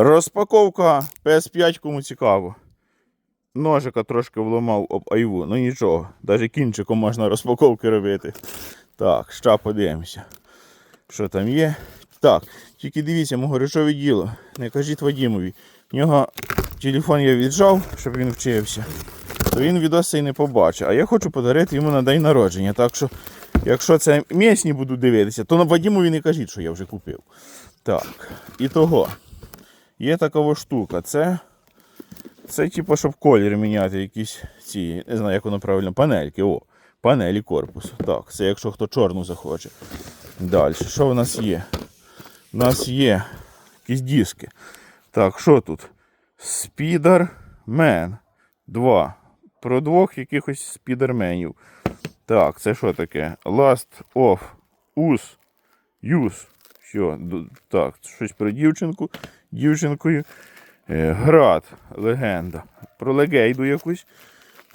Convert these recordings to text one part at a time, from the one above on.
Розпаковка PS5, кому цікаво. Ножика трошки вламав об айву, ну нічого, навіть кінчиком можна розпаковки робити. Так, ща подивимося. Що там є? Так, тільки дивіться, мого речове діло. Не кажіть Вадімові. В нього телефон я віджав, щоб він вчився. То він відос цей не побачить. А я хочу подарити йому на день народження. Так що, якщо це місні буду дивитися, то на Вадімові не кажіть, що я вже купив. Так, і того. Є така штука. Це, це типу, щоб колір міняти якісь ці, не знаю, як воно правильно, панельки. О, панелі корпусу. Так, це якщо хто чорну захоче. Далі, що в нас є? У нас є якісь диски. Так, що тут? Спідермен 2. Про двох якихось спідерменів. Так, це що таке? Last of Us. Use. Що? Так, щось про дівчинку. Дівчинкою. Е, Град. Легенда. Про легейду якусь.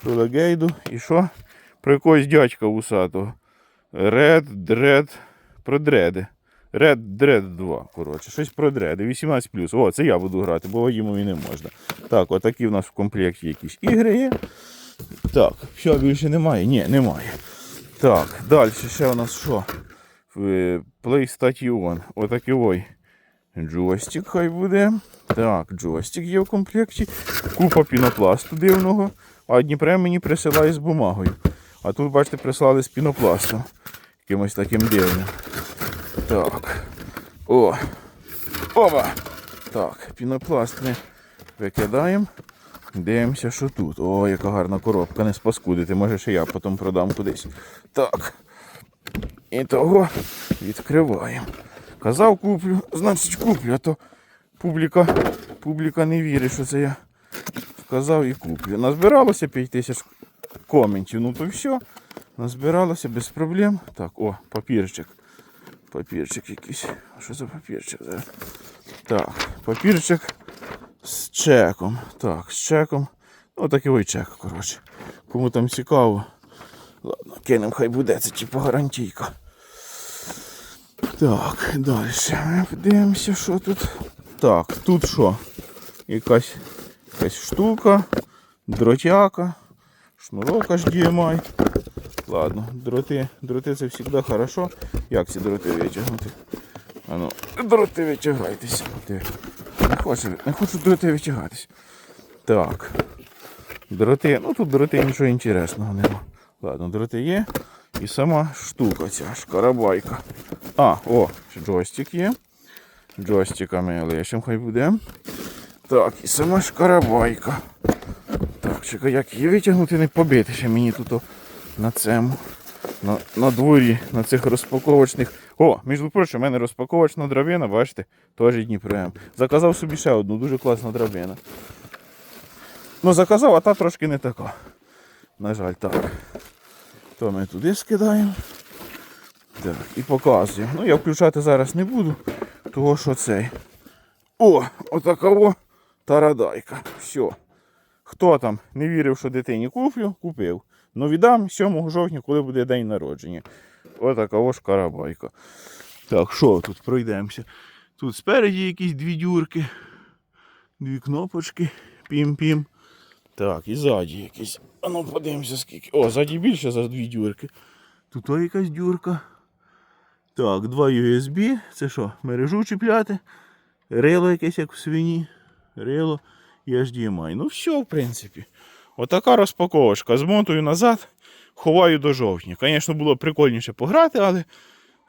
Про легейду. І що? Про якогось дядька вусатого. Red Dread. Про дреди. Red Dread 2. Коротше, щось про дреди. 18. О, це я буду грати, бо йому і не можна. Так, отакі в нас в комплекті якісь ігри є. Так, що більше немає? Ні, немає. Так, далі ще у нас що? Е, PlayStation. Отакий ой. Джойстик хай буде. Так, джойстик є в комплекті. Купа пінопласту дивного. А Дніпре мені присилає з бумагою. А тут, бачите, прислали з пінопласту. Якимось таким дивним. Так. О! Оба! Так, пінопласт ми викидаємо. Дивимося, що тут. О, яка гарна коробка, не спаскудити. Може ще я потім продам кудись. Так. І того відкриваємо. Казав куплю, значить куплю, а то публіка, публіка не вірить, що це я сказав і куплю. Назбиралося 5 тисяч коментів. Ну то все. Назбиралося без проблем. Так, о, папірчик. Папірчик якийсь. Що за папірчик? Так, папірчик з чеком. Так, з чеком. Ну, такий чек, коротше. Кому там цікаво. Ладно, кинемо, хай буде, це типу гарантійка. Так, далі. Подивимося, що тут. Так, тут що? Якась, якась штука, дротяка, шнурок HDMI. Ладно, дроти, дроти це завжди хорошо. Як ці дроти витягнути? А ну, дроти витягайтеся. Не хочу, не хочу дроти витягатись. Так. Дроти, ну тут дроти нічого інтересного нема. Ладно, дроти є. І сама штука ця шкарабайка. А, о, джойстик є. Джойстиками лишим хай буде. Так, і сама шкарабайка. Так, чекай, як її витягнути, не побити ще мені тут на цьому. На, на дворі, на цих розпаковочних. О, між прочим, у мене розпаковочна драбина, бачите, теж Дніпрем. Заказав собі ще одну, дуже класна драбина. Ну, заказав, а та трошки не така. На жаль, так. То ми туди скидаємо. Так, і показуємо. Ну, я включати зараз не буду, того що цей. О, отакова тарадайка. Все. Хто там не вірив, що дитині куплю, купив. Ну віддам 7 жовтня, коли буде день народження. Отакова ж карабайка. Так, що тут пройдемося? Тут спереді якісь дві дюрки, дві кнопочки, пім-пім. Так, і ззаді якісь. А ну подивимося скільки. О, ззаді більше за дві дюрки. Тут о якась дюрка. Так, два USB. Це що, мережу чіпляти? Рило якесь як в свині. Рило і HDMI. Ну все, в принципі. Отака розпаковочка. Змотую назад, ховаю до жовтня. Звісно, було прикольніше пограти, але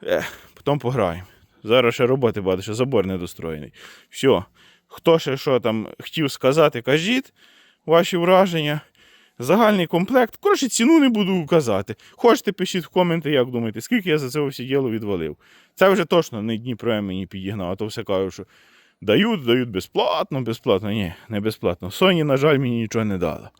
ех, потім пограємо. Зараз ще роботи багато, ще забор недостроєний. Все. Хто ще що там хотів сказати, кажіть ваші враження. Загальний комплект. Коротше, ціну не буду казати. Хочете, пишіть в коменти, як думаєте, скільки я за це все діло відвалив. Це вже точно не Дніпро мені підігнав, а то все кажуть, що дають, дають безплатно, безплатно. Ні, не безплатно. Sony, на жаль, мені нічого не дала.